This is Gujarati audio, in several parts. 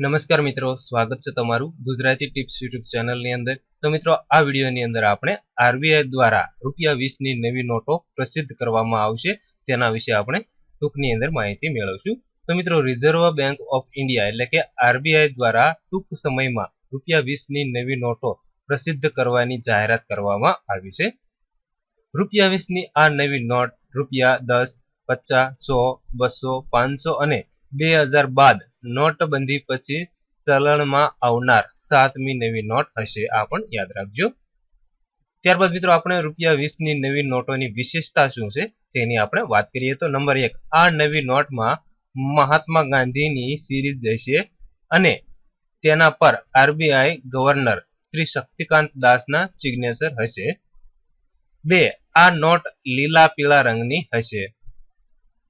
નમસ્કાર મિત્રો, સ્વાગત છે તમારું ગુજરાતી ટિપ્સ યુટ્યુબ ચેનલની અંદર. તો મિત્રો, આ વિડીયોની અંદર આપણે આરબીઆઈ દ્વારા રૂપિયા વીસની નવી નોટો પ્રસિદ્ધ કરવામાં આવશે. તેના વિશે આપણે ટૂંકની અંદર માહિતી મેળવશું. તો મિત્રો રિઝર્વ બેંક ઓફ ઇન્ડિયા એટલે કે આરબીઆઈ દ્વારા ટૂંક સમયમાં રૂપિયા વીસની નવી નોટો પ્રસિદ્ધ કરવાની જાહેરાત કરવામાં આવી છે. રૂપિયા વીસની આ નવી નોટ રૂપિયા દસ, પચાસ, સો, બસો, પાંચસો અને બે હજાર બાદ નોટબંધી પછી ચલણમાં આવનાર સાતમી નવી નોટ હશે. આ પણ યાદ રાખજો. ત્યારબાદ મિત્રો આપણે રૂપિયા વીસની નવી નોટોની વિશેષતા શું છે તેની આપણે વાત કરીએ. તો નંબર એક, આ નવી નોટમાં મહાત્મા ગાંધીની સિરીઝ હશે અને તેના પર આરબીઆઈ ગવર્નર શ્રી શક્તિકાંત દાસના સિગ્નેચર હશે. બે, આ નોટ લીલા પીળા રંગની હશે.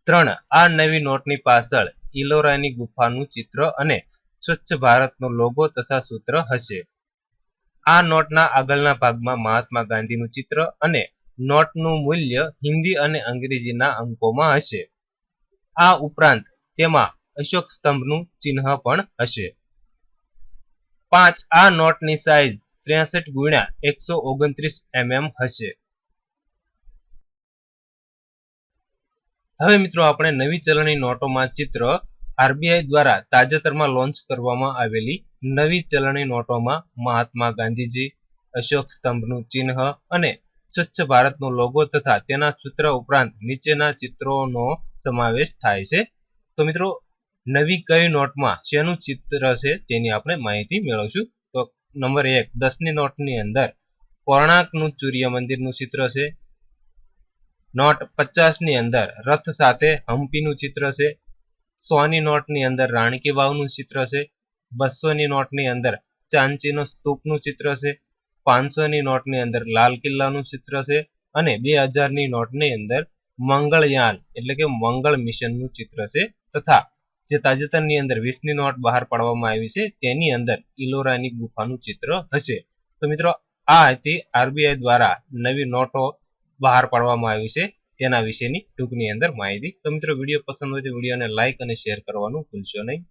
ત્રણ, આ નવી નોટની પાછળ ઇલોરાની ગુફાનું ચિત્ર અને સ્વચ્છ ભારતનો લોગો તથા સૂત્ર હશે. આ નોટના આગળના ભાગમાં મહાત્મા ગાંધીનું ચિત્ર અને નોટનું મૂલ્ય હિન્દી અને અંગ્રેજીના અંકોમાં હશે. આ ઉપરાંત તેમાં અશોક સ્તંભનું ચિહ્ન પણ હશે. પાંચ, આ નોટની સાઇઝ ત્રેસઠ ગુણ્યા એકસો ઓગણત્રીસ એમએમ હશે. હવે મિત્રો આપણે નવી ચલણી નોટોમાં ચિત્ર આરબીઆઈ દ્વારા તાજેતરમાં લોન્ચ કરવામાં આવેલી નવી ચલણી નોટોમાં મહાત્મા ગાંધીજી, અશોક સ્તંભનું ચિહ્ન અને સ્વચ્છ ભારતનો લોગો તથા તેના સૂત્ર ઉપરાંત નીચેના ચિત્રોનો સમાવેશ થાય છે. તો મિત્રો, નવી કઈ નોટમાં શેનું ચિત્ર છે તેની આપણે માહિતી મેળવશું. તો નંબર એક, દસની નોટની અંદર કોણાર્કનું સૂર્ય મંદિરનું ચિત્ર છે. નોટ પચાસની અંદર રથ સાથે હમ્પીનું ચિત્ર છે, સોની નોટની અંદર રાણકી વાવનું ચિત્ર છે બસોની નોટની અંદર ચાંચીનો સ્તૂપનું ચિત્ર છે, પાંચસોની નોટની અંદર લાલ કિલ્લાનું ચિત્ર છે અને બે હજારની નોટની અંદર મંગળયાન એટલે કે મંગળ મિશનનું ચિત્ર છે તથા જે તાજેતરની અંદર વીસની નોટ બહાર પાડવામાં આવી છે તેની અંદર ઇલોરાની ગુફાનું ચિત્ર હશે. તો મિત્રો, આ હતી આરબીઆઈ દ્વારા નવી નોટો બહાર પાડવામાં આવી છે. તેના વિશેની ટૂંકની અંદર માહિતી. તો મિત્રો, વીડિયો પસંદ હોય તો વિડીયોને લાઇક અને શેર કરવાનું ભૂલશો નહીં.